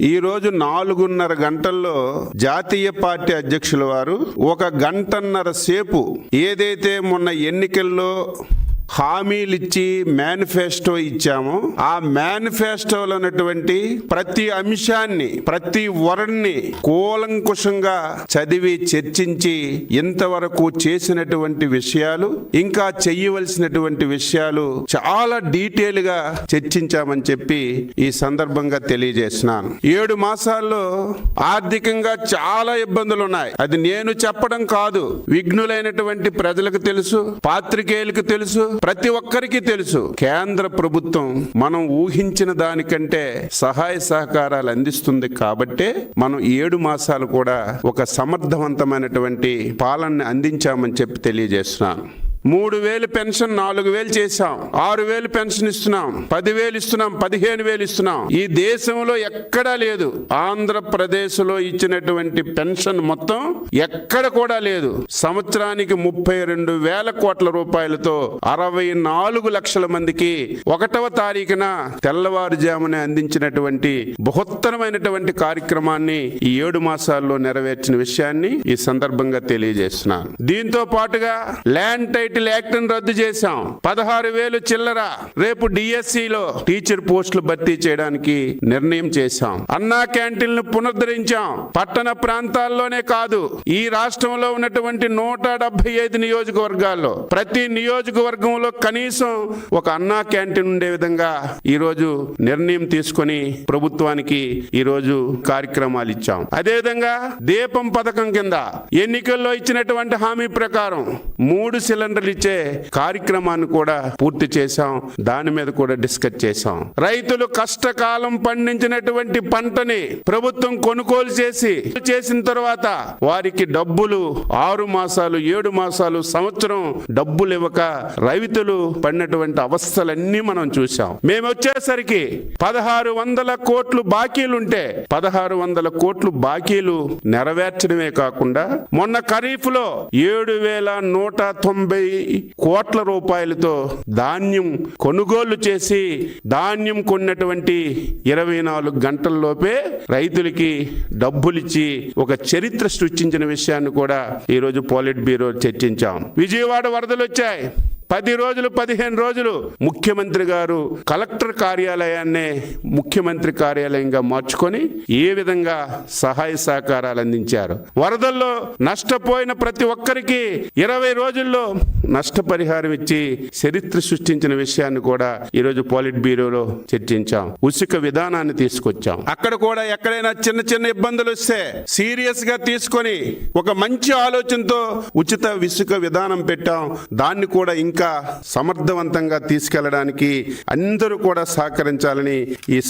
ఈరోజు నాలుగున్నర గంటల్లో జాతీయ పార్టీ అధ్యక్షుల వారు ఒక గంటన్నర సేపు ఏదైతే మొన్న ఎన్నికల్లో హామీలు ఇచ్చి మేనిఫెస్టో ఇచ్చామో. ఆ మేనిఫెస్టోలో ఉన్నటువంటి ప్రతి అంశాన్ని ప్రతి వరణ్ణి కూలంకుషంగా చదివి చర్చించి ఇంతవరకు చేసినటువంటి విషయాలు ఇంకా చెయ్యవలసినటువంటి విషయాలు చాలా డీటెయిల్గా చర్చించామని చెప్పి ఈ సందర్భంగా తెలియజేసినాను ఏడు మాసాల్లో ఆర్థికంగా చాలా ఇబ్బందులు ఉన్నాయి అది నేను చెప్పడం కాదు. విఘ్నులైనటువంటి ప్రజలకు తెలుసు పాత్రికేయులకు తెలుసు ప్రతి ఒక్కరికి తెలుసు కేంద్ర ప్రభుత్వం మనం ఊహించిన దానికంటే సహాయ సహకారాలు అందిస్తుంది కాబట్టే మనం ఏడు మాసాలు కూడా ఒక సమర్థవంతమైనటువంటి పాలనని అందించామని చెప్పి తెలియజేస్తున్నాను. మూడు వేలు పెన్షన్ నాలుగు వేలు చేశాం. ఆరు వేలు పెన్షన్ ఇస్తున్నాం. పదివేలు ఇస్తున్నాం. పదిహేను వేలు ఇస్తున్నాం. ఈ దేశంలో ఎక్కడా లేదు. ఆంధ్రప్రదేశ్లో ఇచ్చినటువంటి పెన్షన్ మొత్తం ఎక్కడ కూడా లేదు. సంవత్సరానికి ముప్పై రెండు వేల కోట్ల రూపాయలతో అరవై నాలుగు లక్షల మందికి ఒకటవ తారీఖున తెల్లవారుజామున అందించినటువంటి బృహత్తరమైనటువంటి కార్యక్రమాన్ని ఈ ఏడు మాసాల్లో నెరవేర్చిన విషయాన్ని ఈ సందర్భంగా తెలియజేస్తున్నాను. దీంతో పాటుగా ల్యాండ్ టైటిల్ యాక్ట్ రద్దు చేశాం. పదహారు వేలు చిల్లర. రేపు డిఎస్సి లో టీచర్ పోస్టులు భర్తీ చేయడానికి నిర్ణయం చేశాం. అన్నా క్యాంటీన్లు పునరుద్ధరించాం పట్టణ ప్రాంతాల్లోనే కాదు ఈ రాష్ట్రంలో ఉన్నటువంటి నూట డెబ్బై ఐదు నియోజకవర్గాల్లో. ప్రతి నియోజకవర్గంలో కనీసం ఒక అన్నా క్యాంటీన్ ఉండే విధంగా ఈ రోజు నిర్ణయం తీసుకొని ప్రభుత్వానికి ఈ రోజు కార్యక్రమాలు ఇచ్చాం. అదేవిధంగా దీపం పథకం కింద ఎన్నికల్లో ఇచ్చినటువంటి హామీ ప్రకారం మూడు సిలిండర్ సిలిండర్లు ఇచ్చే కార్యక్రమాన్ని కూడా పూర్తి చేశాం. దాని మీద కూడా డిస్కస్ చేశాం. రైతులు కష్టకాలం పండించినటువంటి పంటని ప్రభుత్వం కొనుగోలు చేసి చేసిన తర్వాత వారికి డబ్బులు ఆరు మాసాలు ఏడు మాసాలు సంవత్సరం డబ్బులు ఇవ్వక రైతులు పడినటువంటి అవస్థలన్నీ మనం చూసాం మేము వచ్చేసరికి పదహారు వందల కోట్లు బాకీలుంటే పదహారు వందల కోట్లు బాకీలు నెరవేర్చడమే కాకుండా మొన్న ఖరీఫ్లో ఏడు వేల నూట తొంభై కోట్ల రూపాయలతో ధాన్యం కొనుగోలు చేసి ధాన్యం కొన్నటువంటి ఇరవై నాలుగు గంటల్లోపే రైతులకి డబ్బులిచ్చి ఒక చరిత్ర సృష్టించిన విషయాన్ని కూడా ఈరోజు పాలిట్ బ్యూరో చర్చించాం. విజయవాడ వరదలు వచ్చాయి పది రోజులు పదిహేను రోజులు ముఖ్యమంత్రి గారు కలెక్టర్ కార్యాలయాన్నే ముఖ్యమంత్రి కార్యాలయంగా మార్చుకొని ఏ విధంగా సహాయ సహకారాలు అందించారు. వరదల్లో నష్టపోయిన ప్రతి ఒక్కరికి ఇరవై రోజుల్లో నష్టపరిహారం ఇచ్చి చరిత్ర సృష్టించిన విషయాన్ని కూడా ఈరోజు పాలిట్ బ్యూరోలో చర్చించాం. ఉసుక విధానాన్ని తీసుకొచ్చాం. అక్కడ కూడా ఎక్కడైనా చిన్న చిన్న ఇబ్బందులు వస్తే సీరియస్గా తీసుకొని ఒక మంచి ఆలోచనతో ఉచిత విసుక విధానం పెట్టాం. దాన్ని కూడా ఇంకా సమర్థవంతంగా తీసుకెళ్ళడానికి అందరూ కూడా సహకరించాలని ఈ